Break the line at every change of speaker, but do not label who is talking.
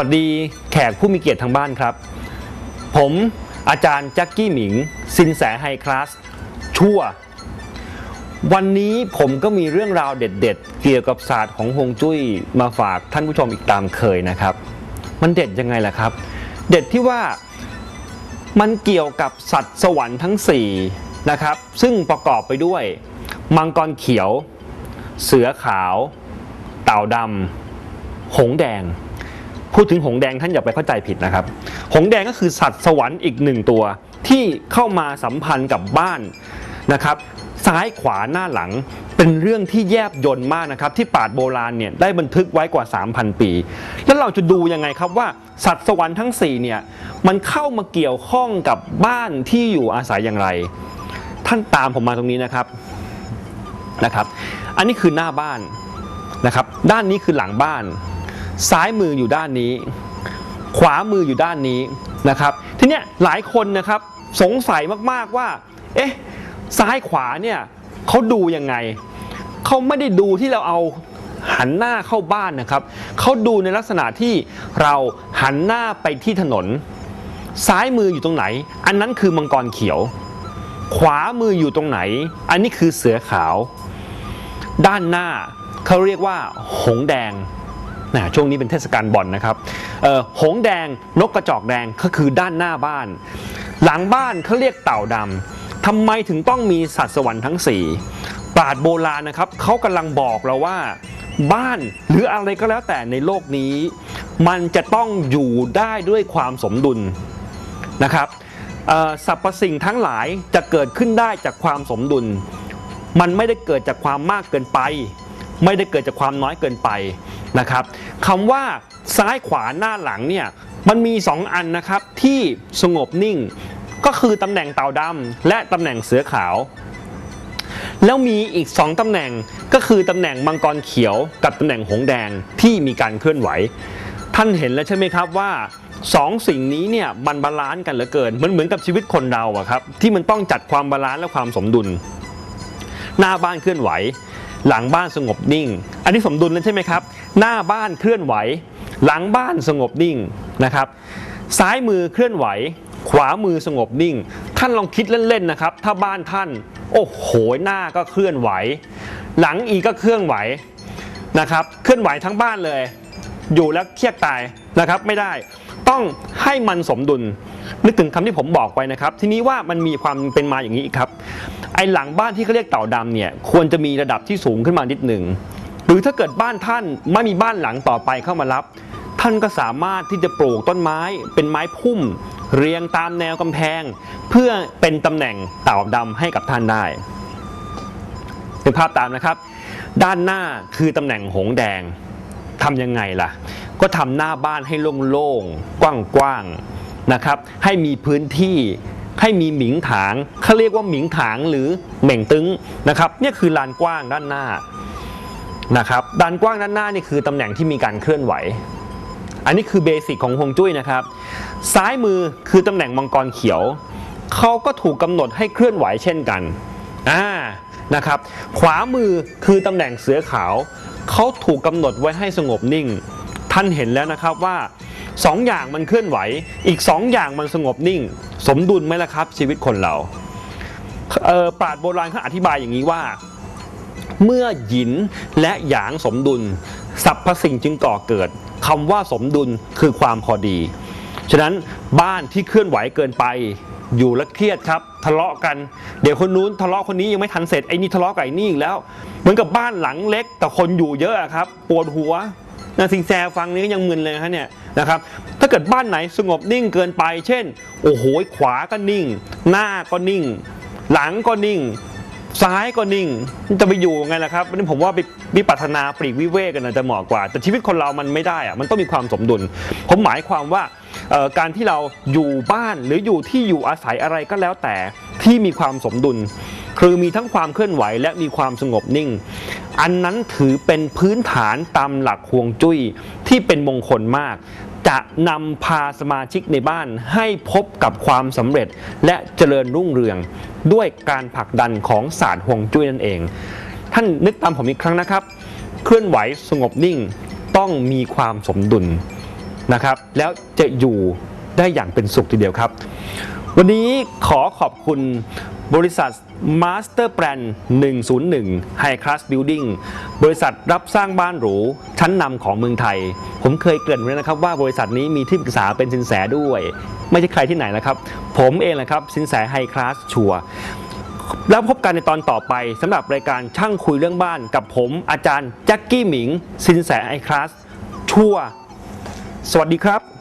วัสดีแขกผู้มีเกียรติทางบ้านครับ ผมอาจารย์แจ็คกี้หมิงสินแสไฮคลาสชั่ว วันนี้ผมก็มีเรื่องราวเด็ด ๆ เกี่ยวกับศาสตร์ของฮวงจุ้ยมาฝากท่านผู้ชมอีกตามเคยนะครับ มันเด็ดยังไงล่ะครับ เด็ดที่ว่ามันเกี่ยวกับสัตว์สวรรค์ทั้ง4นะครับซึ่งประกอบไปด้วย มังกรเขียว เสือขาว เต่าดำหงแดง พูดถึงหงแดงท่านอย่าไปเข้าใจผิดนะครับ หงแดงก็คือสัตว์สวรรค์อีกหนึ่งตัว ที่เข้ามาสัมพันธ์กับบ้านนะครับซ้ายขวาหน้าหลังเป็นเรื่องที่แยบยนต์มากนะครับ ที่ปราชญ์โบราณเนี่ยได้บันทึกไว้กว่า 3,000 ปี แล้วเราจะดูยังไงครับว่าสัตว์สวรรค์ทั้ง4เนี่ยมันเข้ามาเกี่ยวข้องกับบ้านที่อยู่อาศัยอย่างไร ท่านตามผมมาตรงนี้นะครับนะครับ อันนี้คือหน้าบ้านนะครับ ด้านนี้คือหลังบ้าน ซ้ายมืออยู่ด้านนี้ ขวามืออยู่ด้านนี้นะครับ ทีเนี้ยหลายคนนะครับสงสัยมากๆว่า เอ๊ะ ซ้ายขวาเนี่ยเขาดูยังไง เขาไม่ได้ดูที่เราเอาหันหน้าเข้าบ้านนะครับ เขาดูในลักษณะที่เราหันหน้าไปที่ถนน ซ้ายมืออยู่ตรงไหน อันนั้นคือมังกรเขียว ขวามืออยู่ตรงไหน อันนี้คือเสือขาว ด้านหน้าเขาเรียกว่าหงแดง นะช่วงนี้เป็นเทศกาลบอลนะครับหงแดงนกกระจอกแดงก็คือด้านหน้าบ้าน หลังบ้านเขาเรียกเต่าดำทำไมถึงต้องมีสัตว์สวรรค์ทั้ง 4 ปราชญ์โบราณนะครับเขากำลังบอกเราว่า บ้านหรืออะไรก็แล้วแต่ในโลกนี้ มันจะต้องอยู่ได้ด้วยความสมดุลนะครับสรรพสิ่งทั้งหลายจะเกิดขึ้นได้จากความสมดุล มันไม่ได้เกิดจากความมากเกินไป ไม่ได้เกิดจากความน้อยเกินไป นะครับคำว่าซ้ายขวาหน้าหลังเนี่ยมันมี 2 อันนะครับที่สงบนิ่ง ก็คือตำแหน่งเต่าดำและตำแหน่งเสือขาว แล้วมีอีก 2ตำแหน่งก็คือตำแหน่งมังกรเขียวกับตำแหน่งหงส์แดงที่มีการเคลื่อนไหว ท่านเห็นแล้วใช่ไหมครับว่าสองสิ่งนี้เนี่ยมันบาลานซ์กันเหลือเกินเหมือนเหมือนกับชีวิตคนเราอะครับที่มันต้องจัดความบาลานซ์และความสมดุล หน้าบ้านเคลื่อนไหว หลังบ้านสงบนิ่ง อันนี้สมดุลแล้วใช่ไหมครับ หน้าบ้านเคลื่อนไหว หลังบ้านสงบนิ่งนะครับ ซ้ายมือเคลื่อนไหว ขวามือสงบนิ่ง ท่านลองคิดเล่นๆนะครับ ถ้าบ้านท่าน โอ้โหหน้าก็เคลื่อนไหว หลังอีกก็เคลื่อนไหวนะครับ เคลื่อนไหวทั้งบ้านเลย อยู่แล้วเครียดตายนะครับไม่ได้ต้องให้มันสมดุลนึกถึงคำที่ผมบอกไปนะครับ ทีนี้ว่ามันมีความเป็นมาอย่างนี้ครับ ไอ้หลังบ้านที่เขาเรียกเต่าดำเนี่ยควรจะมีระดับที่สูงขึ้นมานิดหนึ่งหรือถ้าเกิดบ้านท่านไม่มีบ้านหลังต่อไปเข้ามารับ ท่านก็สามารถที่จะปลูกต้นไม้เป็นไม้พุ่ม เรียงตามแนวกำแพง เพื่อเป็นตำแหน่งเต่าดำให้กับท่านได้เป็นภาพตามนะครับ ด้านหน้าคือตำแหน่งหงแดงทำยังไงล่ะ ก็ทำหน้าบ้านให้โล่งๆกว้างๆนะครับ ให้มีพื้นที่ ให้มีหมิงถางเขาเรียกว่าหมิงถางหรือเหม่งตึงนะครับเนี่ยคือลานกว้างด้านหน้านะครับด้านกว้างด้านหน้านี่คือตำแหน่งที่มีการเคลื่อนไหว อันนี้คือเบสิกของฮวงจุ้ยนะครับ ซ้ายมือคือตำแหน่งมังกรเขียวเขาก็ถูกกำหนดให้เคลื่อนไหวเช่นกันอ่านะครับ ขวามือคือตำแหน่งเสือขาวเขาถูกกำหนดไว้ให้สงบนิ่ง ท่านเห็นแล้วนะครับว่า สองอย่างมันเคลื่อนไหว อีกสองอย่างมันสงบนิ่ง สมดุลไหมล่ะครับ ชีวิตคนเราเออปราชญ์โบราณเขาอธิบายอย่างนี้ว่า เมื่อหยินและหยางสมดุลสรรพสิ่งจึงก่อเกิดคำว่าสมดุลคือความพอดี ฉะนั้นบ้านที่เคลื่อนไหวเกินไปอยู่แล้วเครียดครับ ทะเลาะกัน เดี๋ยวคนนู้นทะเลาะคนนี้ยังไม่ทันเสร็จไอ้นี่ทะเลาะกับไอ้นี่อีกแล้ว เหมือนกับบ้านหลังเล็กแต่คนอยู่เยอะครับปวดหัว นะสิงแซฟังนี้ก็ยังมึนเลยนะเนี่ยนะครับถ้าเกิดบ้านไหนสงบนิ่งเกินไป เช่น โอ้โหขวาก็นิ่ง หน้าก็นิ่ง หลังก็นิ่ง ซ้ายก็นิ่ง จะไปอยู่ไงล่ะครับนนี้ผมว่าไปวิปัสนาปลีกวิเวกกันนะจะเหมาะกว่า แต่ชีวิตคนเรามันไม่ได้อะมันต้องมีความสมดุล ผมหมายความว่าการที่เราอยู่บ้านหรืออยู่ที่อยู่อาศัยอะไรก็แล้วแต่ที่มีความสมดุล คือมีทั้งความเคลื่อนไหวและมีความสงบนิ่ง อันนั้นถือเป็นพื้นฐานตามหลักฮวงจุ้ยที่เป็นมงคลมาก จะนำพาสมาชิกในบ้านให้พบกับความสำเร็จและเจริญรุ่งเรือง ด้วยการผลักดันของศาสตร์ฮวงจุ้ยนั่นเอง ท่านนึกตามผมอีกครั้งนะครับ เคลื่อนไหวสงบนิ่งต้องมีความสมดุลนะครับ แล้วจะอยู่ได้อย่างเป็นสุขทีเดียวครับ วันนี้ขอขอบคุณบริษัท Master Plan 101 High Class Building บริษัทรับสร้างบ้านหรู ชั้นนำของเมืองไทย ผมเคยเกริ่นไว้นะครับว่าบริษัทนี้มีที่ปรึกษาเป็นสินแสด้วย ไม่ใช่ใครที่ไหนนะครับ ผมเองแหละครับสินแส High Class ชัวร์แล้วพบกันในตอนต่อไปสำหรับรายการช่างคุยเรื่องบ้านกับผมอาจารย์แจ็คกี้หมิงสินแสไอคลาสชัวร์สวัสดีครับ